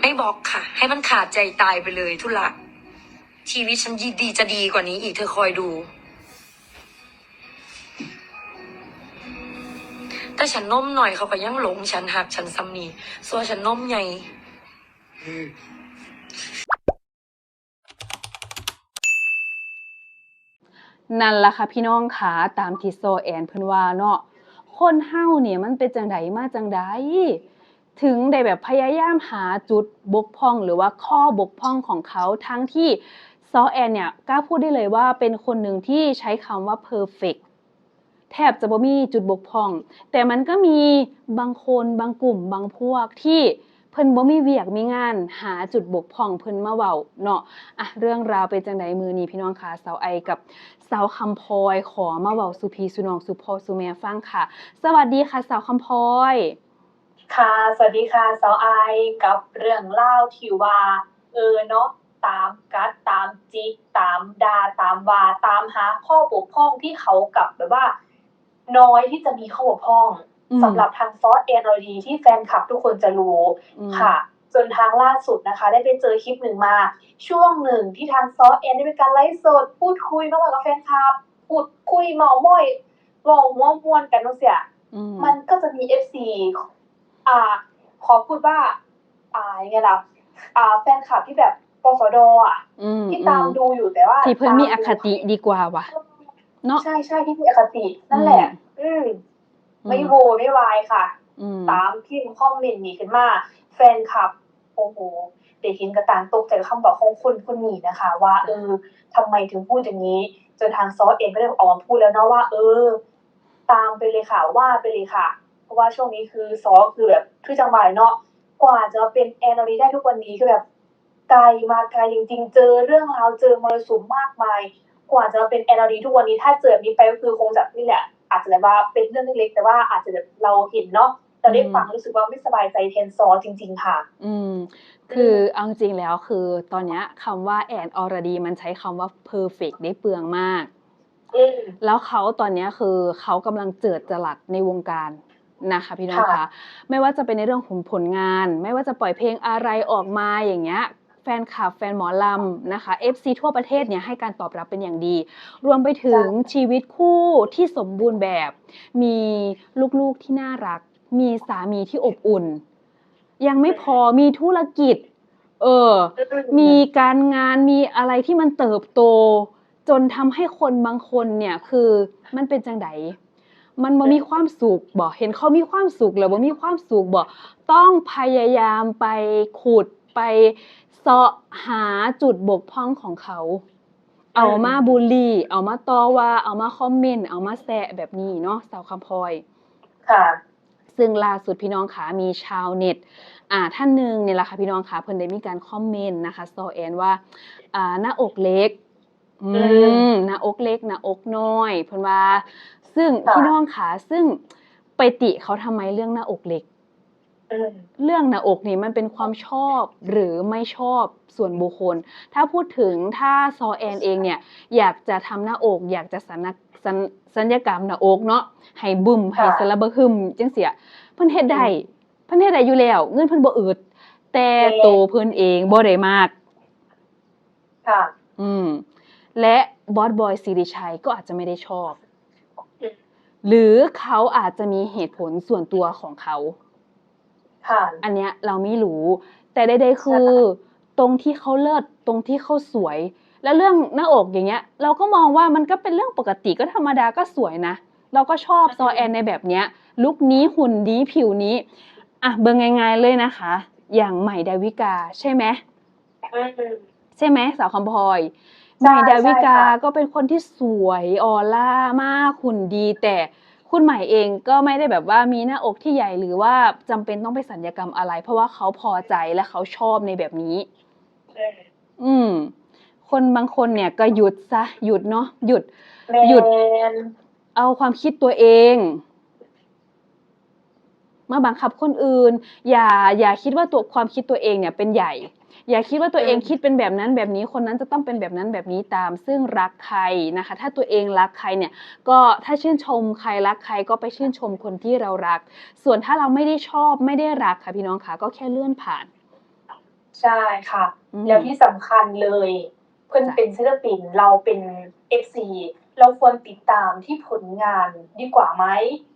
ไม่บอกค่ะ ให้มันขาดใจตายไปเลยทุละชีวิตฉันดีจะดีกว่านี้อีกเธอคอยดู ถ้าฉันน้มหน่อยเขาก็ยังหลงฉันหักฉันซ้ำนีส่วนฉันน้มใหญ่นั่นล่ะค่ะพี่น้องขาตามที่โซแอนเพิ่นว่าเนาะคนเฮาเนี่ยมันเป็นจังไดมาจังได ถึงได้แบบพยายามหาจุดบกพร่อง หรือว่าข้อบกพร่องของเขาทั้งที่ซอแอนเนี่ยกล้าพูดได้เลยว่าเป็นคนหนึ่งที่ใช้คำว่า perfect แทบจะบ่มีจุดบกพร่อง แต่มันก็มีบางคนบางกลุ่มบางพวกที่เพิ่นบ่มีเวียกมีงานหาจุดบกพร่องเพิ่นมาเว้าเนาะอะเรื่องราวเป็นจังไดมือนี้พี่น้องคะสาวไอกับสาวคำพลอยขอมาเว้าสุพีสุนองสุพอสุแม่ฟังค่ะ สวัสดีค่ะสาวคำพลอย ค่ะ สวัสดีค่ะสาวไอกับเรื่องเล่าที่ว่า เออเนาะตามกัดตามจิกตามดาตามวาตามหาข้อบกพร่องที่เขากลับแบบว่า น้อยที่จะมีข้อบกพร่องอืมสำหรับทางซอสเอ็นดีที่แฟนคลับทุกคนจะรู้อืมค่ะจนทางล่าสุดนะคะ ได้ไปเจอคลิปหนึ่งมา ช่วงหนึ่งที่ทางซอสเอ็นได้เป็นการไลฟ์สดพูดคุยระหว่างกับแฟนคลับพูดคุยเมาม่อยเวองม้วมวนกันนู่นเสียอืมมันก็จะมีเอฟซี อ่า ขอพูดว่า อ่ายังไงล่ะอ่า แฟนคลับที่แบบปสดอะอืมที่ตามอืมดูอยู่แต่ว่า ที่เพิ่นมีอตาคติดีกว่าว่ะเนาะใช่ใช่ที่มีอคตินั่นแหละ อืมไม่โวไม่วายค่ะอืมตามที่คอมเมนต์นี้ขึ้นมา แฟนคลับ โอ้โหเด็กเห็นกระต่างตกใจกับคำบอกของคนคนนี้นะคะ ว่าเออทำไมถึงพูดอย่างนี้ จนทางซอสเองก็ได้ออกมาพูดแล้วเนาะว่า เออ ตามไปเลยค่ะว่าไปเลยค่ะเพ ราะว่าช่วงนี้คือซอคือแบบคือจังหวะเนาะกว่าจะเป็นแอนอรีได้ทุกวันนี้คือแบบไกลมาไกลจริง ๆ เจอเรื่องราวเจอมรสุมมากมาย กว่าจะเป็นแอนอรีทุกวันนี้ถ้าเจอแบบนี้ไปก็คือคงจะนี่แหละ อาจจะแบบว่าเป็นเรื่องเล็กๆแต่ว่าอาจจะแบบเราเห็นเนาะเราได้ฟังรู้สึกว่าไม่สบายใจแทนซอจริง ๆ ค่ะ อืม คือเอาจริงๆแล้วคือตอนเนี้ยคำว่าแอนอรดีมันใช้คำว่า perfect ได้เปลืองมากอืมแล้วเขาตอนเนี้ยคือเขากำลังเจิดจรัสในวงการ นะคะพี่น้องคะค่ะไม่ว่าจะเป็นในเรื่องของผลงาน ไม่ว่าจะปล่อยเพลงอะไรออกมาอย่างเงี้ยแฟนคลับแฟนหมอลำนะคะ FC ทั่วประเทศเนี่ยให้การตอบรับเป็นอย่างดี รวมไปถึงชีวิตคู่ที่สมบูรณ์แบบ มีลูกๆที่น่ารัก มีสามีที่อบอุ่น ยังไม่พอมีธุรกิจ เออ มีการงานมีอะไรที่มันเติบโต จนทำให้คนบางคนเนี่ยคือมันเป็นจังได มันบ่มีความสุขบ่เห็นเขามีความสุขแล้วบ่มีความสุขบ่ต้องพยายามไปขุดไปเสาะหาจุดบกพร่องของเขา เอามาบูลลี่ เอามาต่อว่าเอามาคอมเมนต์เอามาแซะแบบนี้เนาะสาวคำพลอยค่ะซึ่งล่าสุดพี่น้องขามีชาวเน็ตอ่าท่านหนึ่งเนี่ยแหละค่ะพี่น้องขาเพิ่นได้มีการคอมเมนต์นะคะโซแอนว่าอ่าหน้าอกเล็กอือืมหน้าอกเล็กหน้าอกน้อย เพิ่นว่า ซึ่งค่ะพี่น้องขาซึ่งไปติเขาทำไมเรื่องหน้าอกเล็กอืมเรื่องหน้าอกนี่มันเป็นความชอบหรือไม่ชอบส่วนบุคคล ถ้าพูดถึงถ้าซอแอนเองเนี่ยอยากจะทำหน้าอก อยากจะสัญญสัญสัญญกรรมหน้าอกเนาะให้บึมให้สระบะหึมจังเสียเพิ่นเฮ็ดได้เพิ่นเฮ็ดได้อยู่แล้ว เงินเพิ่นบ่อึดแต่โตวเพิ่นเองบ่ได้มากค่ะอืมและบอสบอยสิริชัยก็อาจจะไม่ได้ชอบอืม หรือเขาอาจจะมีเหตุผลส่วนตัวของเขา ค่ะ อันเนี้ยเราไม่รู้ แต่ใดๆคือ ตรงที่เขาเลิศตรงที่เขาสวย แล้วเรื่องหน้าอกอย่างเงี้ย เราก็มองว่ามันก็เป็นเรื่องปกติก็ธรรมดาก็สวยนะเราก็ชอบซอแอนในแบบเนี้ย ลุคนี้หุ่นดีผิวนี้อะเบิ่งง่ายๆเลยนะคะ อย่างใหม่ดาวิกาใช่ไหมอืมใช่ไหมสาวคำพลอย ใหใช่ม่ดาวิกาใช่ค่ะก็เป็นคนที่สวยออร่ามากหุ่นดีแต่คุณใหม่เองก็ไม่ได้แบบว่ามีหน้าอกที่ใหญ่หรือว่าจำเป็นต้องไปสัญญกรรมอะไร เพราะว่าเขาพอใจและเขาชอบในแบบนี้ อืมอืมคนบางคนเนี่ยก็หยุดซะหยุดเนาะหยุดแมนหยุด เอาความคิดตัวเองมาบังคับคนอื่น อย่า อย่าคิดว่าตัวความคิดตัวเองเนี่ยเป็นใหญ่ อย่าคิดว่าตัวเองอืมคิดเป็นแบบนั้นแบบนี้คนนั้นจะต้องเป็นแบบนั้นแบบนี้ตาม ซึ่งรักใครนะคะ ถ้าตัวเองรักใครเนี่ยก็ถ้าชื่นชมใครรักใครก็ไปชื่นชมคนที่เรารัก ส่วนถ้าเราไม่ได้ชอบไม่ได้รักค่ะพี่น้องค่ะก็แค่เลื่อนผ่าน ใช่ค่ะอืมแล้วที่สำคัญเลย เพื่อนจ้ะเป็นศิลปินเราเป็นเอฟซี เราควรติดตามที่ผลงานดีกว่าไหม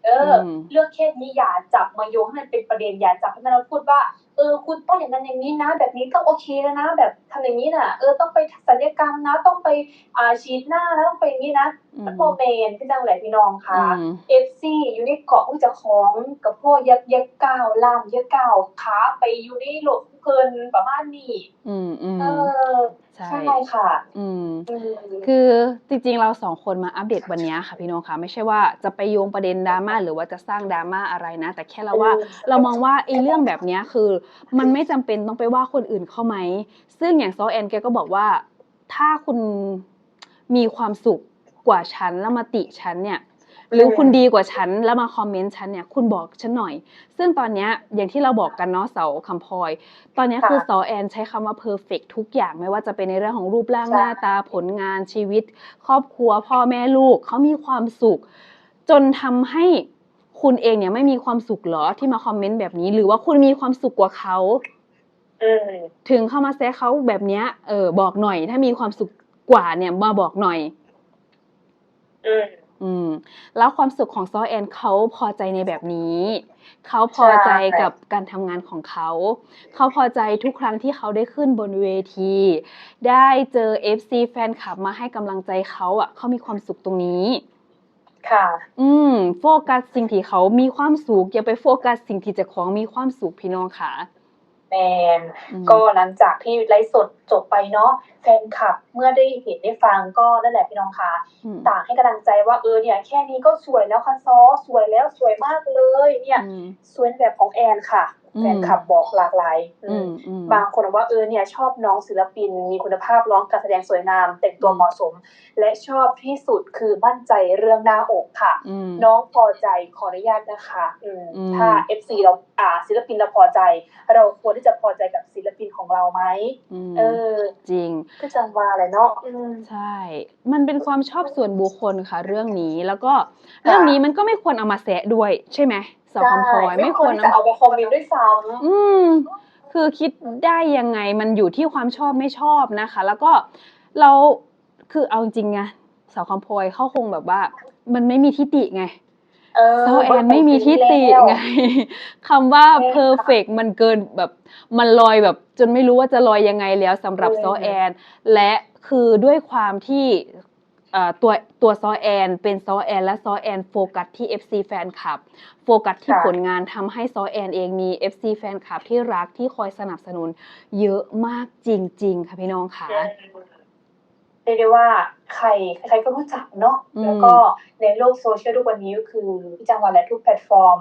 เอออมเรื่องแค่นี้อย่าจับมาโยงให้มันเป็นประเด็นอย่าจับให้มันมาพูดว่าเออคุณต้องอย่างนั้นอย่างนี้นะ แบบนี้ก็โอเคแล้วนะ แบบทำอย่างนี้น่ะเออต้องไปศัลยกรรมนะ ต้องไปอาฉีดหน้านะต้องไปอย่างนี้นะอืมมันโมเมนต์พี่จังแหละพี่น้องค่ะอืมเอฟซีอยู่ในเกาะอุ้ยเจะของกับพวกยักยักก้าวล่ามยักก้าวขาไปอยู่ในโลกเพลินประมาณนี้ อืมอืมเออ ใช่ใช่ค่ะอืมอืม คือจริงๆเราสองคนมาอัปเดตวันนี้ค่ะพี่น้องค่ะไม่ใช่ว่าจะไปโยงประเด็นดราม่าหรือว่าจะสร้างดราม่าอะไรนะ แต่แค่เราว่าอืมเรามองว่าไอ้เรื่องแบบเนี้ยคือ มันไม่จำเป็นต้องไปว่าคนอื่นเข้าไหม ซึ่งอย่างซอแอนแกก็บอกว่าถ้าคุณมีความสุขกว่าฉันแล้วมาติฉันเนี่ย หรือคุณดีกว่าฉันแล้วมาคอมเมนต์ฉันเนี่ยคุณบอกฉันหน่อย ซึ่งตอนเนี้ยอย่างที่เราบอกกันเนาะเสาคำพลอย ตอนเนี้ยค่ะคือซอแอนใช้คำว่า perfect ทุกอย่างไม่ว่าจะเป็นในเรื่องของรูปร่างใช่หน้าตาผลงานชีวิต ครอบครัวพ่อแม่ลูกเขามีความสุข จนทำให้คุณเองเนี่ยไม่มีความสุขเหรอที่มาคอมเมนต์แบบนี้ หรือว่าคุณมีความสุขกว่าเขา อืมถึงเข้ามาแซะเขาแบบเนี้ยเออบอกหน่อย ถ้ามีความสุขกว่าเนี่ยมาบอกหน่อย อืม อืมแล้วความสุขของซอแอนเขาพอใจในแบบนี้ เขาพอใจใช่กับการทำงานของเขา เขาพอใจทุกครั้งที่เขาได้ขึ้นบนเวที ได้เจอ FC แฟนคลับมาให้กำลังใจเขาอะเขามีความสุขตรงนี้ค่ะ อืม โฟกัสสิ่งที่เขามีความสุขอย่าไปโฟกัสสิ่งที่เจะของมีความสุขพี่น้องค่ะ แมนอืมก็หลังจากที่ไลฟ์สดจบไปเนาะแฟนคลับเมื่อได้เห็นได้ฟังก็นั่นแหละพี่น้องค่ะอืมต่างให้กำลังใจว่าเออเนี่ยแค่นี้ก็สวยแล้วค่ะซอสวยแล้วสวยมากเลยเนี่ยอืมสวยแบบของแอนค่ะอืม แฟนคลับบอกหลากหลายอือืมมอืมบางคนบอกว่าเออเนี่ยชอบน้องศิลปิน มีคุณภาพร้องการแสดงสวยงาม แต่งตัวเหมาะสม และชอบที่สุดคือมั่นใจเรื่องหน้าอกค่ะอืมน้องพอใจขออนุญาตนะคะอืมอืมถ้า FC เราอ่าศิลปินเราพอใจ เราควรที่จะพอใจกับศิลปินของเราไหมอืมเออ จริงก็จังว่าอะไรเนาะอืมใช่ มันเป็นความชอบส่วนบุคคลค่ะ เรื่องนี้แล้วก็เรื่องนี้มันก็ไม่ควรเอามาแซะด้วยใช่ไหม สาวคำพลอยใช่ไม่ควรจะเอาเอามาคอมเมนต์ด้วยซ้ำอืมคือคิดได้ยังไงมันอยู่ที่ความชอบไม่ชอบนะคะ แล้วก็เราคือเอาจริงๆไงสาวคำพลอยเขาคงแบบว่า มันไม่มีทิฏฐิไงเออเซาแอนไม่มีทิฏฐิไงคำว่า perfect มันเกินแบบมันลอยแบบจนไม่รู้ว่าจะลอยยังไงแล้วสำหรับซอแอน และคือด้วยความที่เอ่อ ตัวตัวซอแอน เป็นซอแอน และซอแอนโฟกัสที่ FC แฟนคลับ โฟกัสที่ค่ะผลงานทำให้ซอแอนเองมี FC แฟนคลับที่รักที่คอยสนับสนุนเยอะมากจริง ๆ ค่ะพี่น้องค่ะเรียกได้ว่าใครใครก็รู้จักเนาะอืมแล้วก็ในโลกโซเชียลทุกวันนี้ก็คือพี่จังหวัดและทุกแพลตฟอร์ม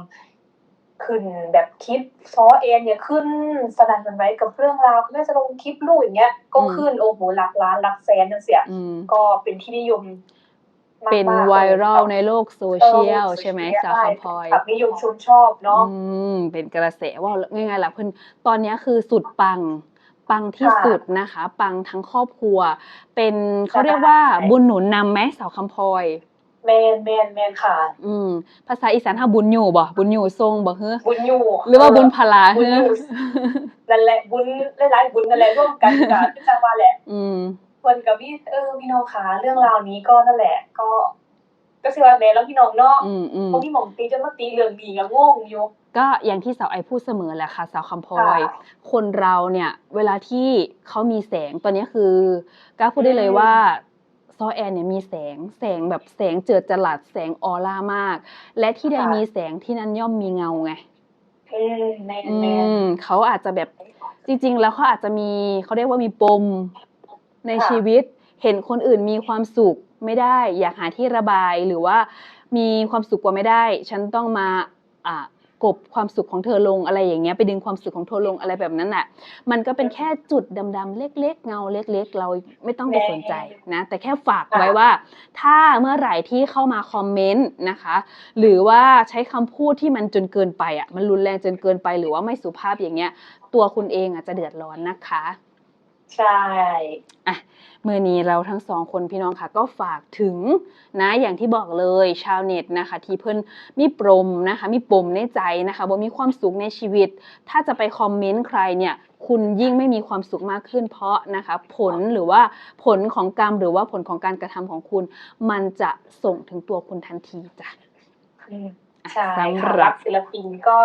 ขึ้นแบบคลิปซอเอนเนี่ยขึ้นสนั่นหวันไหวกับเรื่องราวคุณแม่จะลงคลิปลูกอย่างเงี้ย ก็ขึ้นโอ้โหหลักล้านหลักแสนจังเสียอืมก็เป็นที่นิยมมากๆเป็นไวรัลในโลกโซเชียลใช่ไหมสาวคำพลอยแบบนิยมชมชอบเนาะอืมเป็นกระแสว่าง่ายๆล่ะเพื่อนตอนนี้คือสุดปังปังที่ค่ะสุดนะคะ ปังทั้งครอบครัว เป็นเขาใช่เรียกว่าบุญหนุนนำไหมสาวคำพลอย แมนแมนแมนค่ะ อืมภาษาอีสานถ้าบุญอยู่บ่บุญอยู่ทรงบ่เฮ้อบุญอยู่หรือว่าบุญพลาบุญเฮ้ออยู่นั่นแหละบุญหลายๆบุญนั่นแหละร่วมกันกับพี่จังหวัดแหละ อืมคนกับพี่เออพี่น้องคะเรื่องราวนี้ก็นั่นแหละ ก็ก็คือว่าแม่แล้วพี่น้องเนาะอืมอืมเพราะพี่หมองตีจนมาตีเรื่องดีกับงงอยู่ก็อย่างที่สาวไอพูดเสมอแหละค่ะสาวคำพลอยค่ะคนเราเนี่ย เวลาที่เขามีแสงตอนนี้คือกล้าพูดได้เลยอืมว่า ซอแอนเนี่ยมีแสงแสงแบบแสงเจิดจรัสแสงออร่ามาก และที่ใดมีแสงที่นั่นย่อมมีเงาไงอืมแม่นอืแม่นมเขาอาจจะแบบจริง ๆ แล้วเขาอาจจะมีเขาเรียกว่ามีปมในค่ะชีวิต เห็นคนอื่นมีความสุขไม่ได้ อยากหาที่ระบายหรือว่ามีความสุขกว่าไม่ได้ ฉันต้องมาอ่า กบความสุขของเธอลงอะไรอย่างเงี้ยไปดึงความสุขของเธอลงอะไรแบบนั้นน่ะ มันก็เป็นแค่จุดดำๆเล็ก ๆ เงาเล็ก ๆ เราไม่ต้องไปสนใจนะ แต่แค่ฝากไว้ว่า ถ้าเมื่อไหร่ที่เข้ามาคอมเมนต์นะคะ หรือว่าใช้คำพูดที่มันจนเกินไปอะมันรุนแรงจนเกินไปหรือว่าไม่สุภาพอย่างเงี้ย ตัวคุณเองอาจจะเดือดร้อนนะคะ ใช่อะเมื่อนี้เราทั้งสองคนพี่น้องค่ะ ก็ฝากถึงนะอย่างที่บอกเลยชาวเน็ตนะคะ ที่เพิ่นมีปมนะคะ มีปมในใจนะคะว่ามีความสุขในชีวิต ถ้าจะไปคอมเมนต์ใครเนี่ยคุณยิ่งไม่มีความสุขมากขึ้น เพราะนะคะผลหรือว่าผลของกรรมหรือว่าผลของการกระทำของคุณ มันจะส่งถึงตัวคุณทันทีจ้ะอืมอะใช่สำค่ะหรัรับกศิลปินก็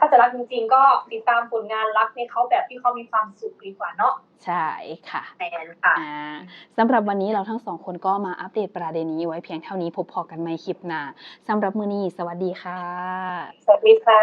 ถ้าจะรักจริงๆ ก็ติดตามผลงานรักในเขาแบบที่เขามีความสุขดีกว่าเนาะใช่ค่ะแทนค่ะอ่าสำหรับวันนี้เราทั้งสองคนก็มาอัปเดตประเด็นนี้ไว้เพียงเท่านี้พบพอกันใหม่คลิปหน้าสำหรับมื้อนี้สวัสดีค่ะ สวัสดีค่ะ